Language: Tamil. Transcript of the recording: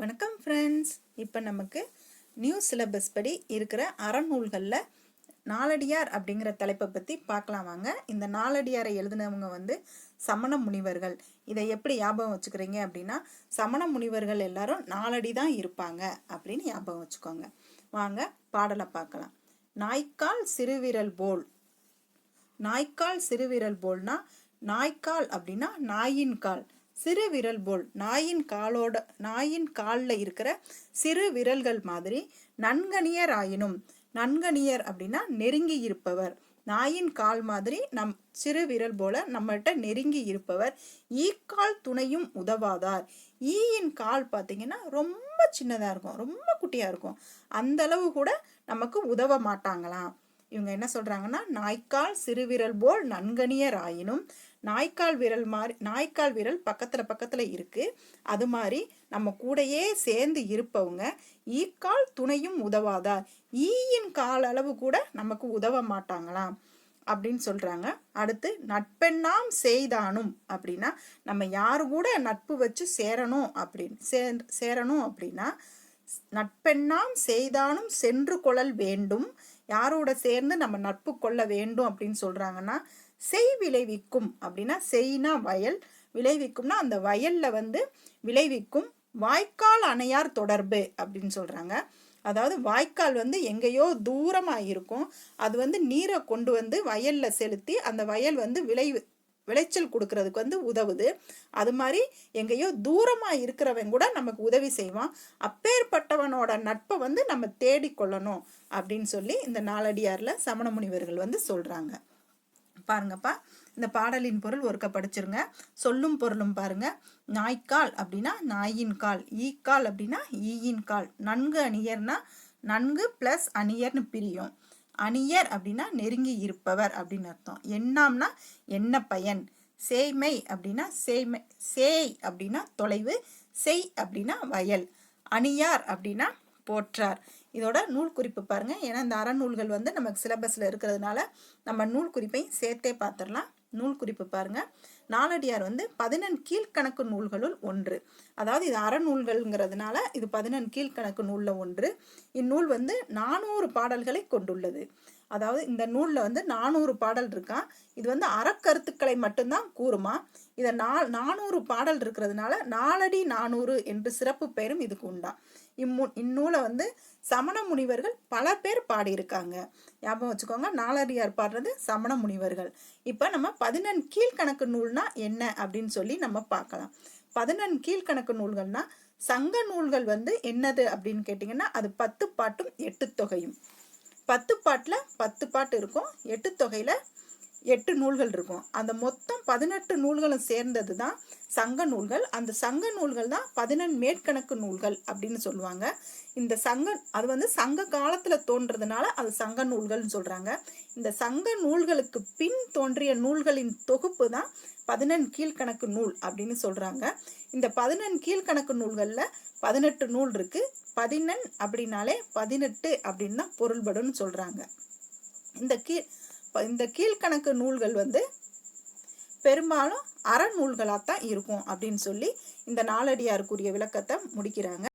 வணக்கம் ஃப்ரெண்ட்ஸ் இப்போ நமக்கு நியூ சிலபஸ் படி இருக்கிற அறநூல்களில் நாலடியார் அப்படிங்கிற தலைப்பை பற்றி பார்க்கலாம் வாங்க. இந்த நாலடியாரை எழுதினவங்க வந்து சமண முனிவர்கள். இதை எப்படி ஞாபகம் வச்சுக்கிறீங்க அப்படின்னா சமண முனிவர்கள் எல்லாரும் நாலடி தான் இருப்பாங்க அப்படின்னு ஞாபகம் வச்சுக்கோங்க. வாங்க பாடலை பார்க்கலாம். நாய்க்கால் சிறுவிரல் போல். நாய்க்கால் சிறுவிரல் போல்னா நாய்க்கால் அப்படின்னா நாயின் கால். சிறு விரல் போல் நாயின் காலோட நாயின் காலில் இருக்கிற சிறு விரல்கள் மாதிரி நன்கணியர் ஆயினும் நன்கணியர் அப்படின்னா நெருங்கி இருப்பவர். நாயின் கால் மாதிரி நம் சிறு விரல் போல நம்மகிட்ட நெருங்கி இருப்பவர். ஈக்கால் துணையும் உதவாதார். ஈயின் கால் பார்த்தீங்கன்னா ரொம்ப சின்னதாக இருக்கும் ரொம்ப குட்டியாக இருக்கும். அந்த அளவு கூட நமக்கு உதவ மாட்டாங்களாம். இவங்க என்ன சொல்றாங்கன்னா நாய்க்கால் சிறுவிரல் போல் நன்கனியர் ஆயினும் நாய்க்கால் விரல் மாதிரி நாய்க்கால் விரல் பக்கத்துல பக்கத்துல இருக்கு. அது மாதிரி நம்ம கூடையே சேர்ந்து இருப்பவங்க ஈக்கால் துணையும் உதவாதார் ஈயின் கால் அளவு கூட நமக்கு உதவ மாட்டாங்களாம் அப்படின்னு சொல்றாங்க. அடுத்து நட்பெண்ணாம் செய்தானும் அப்படின்னா நம்ம யாரு கூட நட்பு வச்சு சேரணும் அப்படின்னு சே சேரணும் அப்படின்னா நட்பெண்ணாம் செய்தானும் சென்று கொள்ளல் வேண்டும். யாரோட சேர்ந்து நம்ம நட்பு கொள்ள வேண்டும் அப்படின்னு சொல்கிறாங்கன்னா செய் விளைவிக்கும் அப்படின்னா செய்னா வயல் விளைவிக்கும்னா அந்த வயலில் வந்து விளைவிக்கும் வாய்க்கால் அணையார் தொடர்பு அப்படின்னு சொல்கிறாங்க அதாவது வாய்க்கால் வந்து எங்கேயோ தூரமாக இருக்கும் அது வந்து நீரை கொண்டு வந்து வயலில் செலுத்தி அந்த வயல் வந்து விளைவு விளைச்சல் கொடுக்கறதுக்கு வந்து உதவுது. அது மாதிரி எங்கேயோ தூரமாக இருக்கிறவன் கூட நமக்கு உதவி செய்வான். அப்பேற்பட்டவனோட நட்பை வந்து நம்ம தேடிக்கொள்ளணும் அப்படின்னு சொல்லி இந்த நாலடியாரில் சமண முனிவர்கள் வந்து சொல்கிறாங்க பாருங்கப்பா இந்த பாடலின் பொருள் ஒருக்க படிச்சிருங்க. சொல்லும் பொருளும் பாருங்க. நாய்க்கால் அப்படின்னா நாயின் கால் ஈக்கால் அப்படின்னா ஈயின் கால். நன்கு அணியர்னா நன்கு பிளஸ் அணியர்னு பிரியும். அணியர் அப்படின்னா நெருங்கி இருப்பவர் அப்படின்னு அர்த்தம். எண்ணாம்னா என்ன பயன்? சேய்மை அப்படின்னா சேய்மை சேய் அப்படின்னா தொலைவு செய் அப்படின்னா வயல் அணியார் அப்படின்னா போற்றார். இதோட நூல் குறிப்பு பாருங்கள் ஏன்னா இந்த அறநூல்கள் வந்து நமக்கு சிலபஸில் இருக்கிறதுனால நம்ம நூல் குறிப்பையும் சேர்த்தே பார்த்துடலாம். நூல் குறிப்பு பாருங்க. நாலடியார் வந்து பதினெண் கீழ்கணக்கு நூல்களுள் ஒன்று. அதாவது இது அறநூல்கள்ங்கிறதுனால இது பதினெண் கீழ்கணக்கு நூலில் ஒன்று. இந்நூல் வந்து நானூறு பாடல்களை கொண்டுள்ளது. அதாவது இந்த நூலில் வந்து நானூறு பாடல் இருக்கான் இது வந்து அறக்கருத்துக்களை மட்டும்தான் கூறுமா? இதை நா நானூறு பாடல் இருக்கிறதுனால நாலடி நானூறு என்று சிறப்பு பெயரும் இதுக்கு உண்டா? இம்மு இந்நூலை வந்து சமண முனிவர்கள் பல பேர் பாடியிருக்காங்க. ஞாபகம் வச்சுக்கோங்க நாலடியார் பாடுறது சமண முனிவர்கள். இப்போ நம்ம பதினெண் கீழ்கணக்கு நூல்னா என்ன அப்படின்னு சொல்லி நம்ம பார்க்கலாம். பதினெண் கீழ்கணக்கு நூல்கள்னா சங்க நூல்கள் வந்து என்னது அப்படின்னு கேட்டிங்கன்னா அது பத்து பாட்டும் எட்டு தொகையும். பத்து பாட்டில் பத்து பாட்டு இருக்கும். எட்டு தொகையில் எட்டு நூல்கள் இருக்கும். அந்த மொத்தம் பதினெட்டு நூல்களும் சேர்ந்தது தான் சங்க நூல்கள். அந்த சங்க நூல்கள் தான் பதினெண் மேற்கணக்கு நூல்கள் அப்படின்னு சொல்லுவாங்க. இந்த சங்க அது வந்து சங்க காலத்தில் தோன்றதுனால அது சங்க நூல்கள்னு சொல்கிறாங்க இந்த சங்க நூல்களுக்கு பின் தோன்றிய நூல்களின் தொகுப்பு தான் பதினெண் கீழ்கணக்கு நூல் அப்படின்னு சொல்கிறாங்க இந்த பதினெண் கீழ்கணக்கு நூல்களில் பதினெட்டு நூல் இருக்குது பதினெண் அப்படின்னாலே பதினெட்டு அப்படின்னு தான் பொருள்படும்னு சொல்கிறாங்க இந்த கீழ் இந்த கீழ்கணக்கு நூல்கள் வந்து பெரும்பாலும் அறநூல்களாக தான் இருக்கும் அப்படின்னு சொல்லி இந்த நாலடியாருக்குரிய விளக்கத்தை முடிக்கிறாங்க.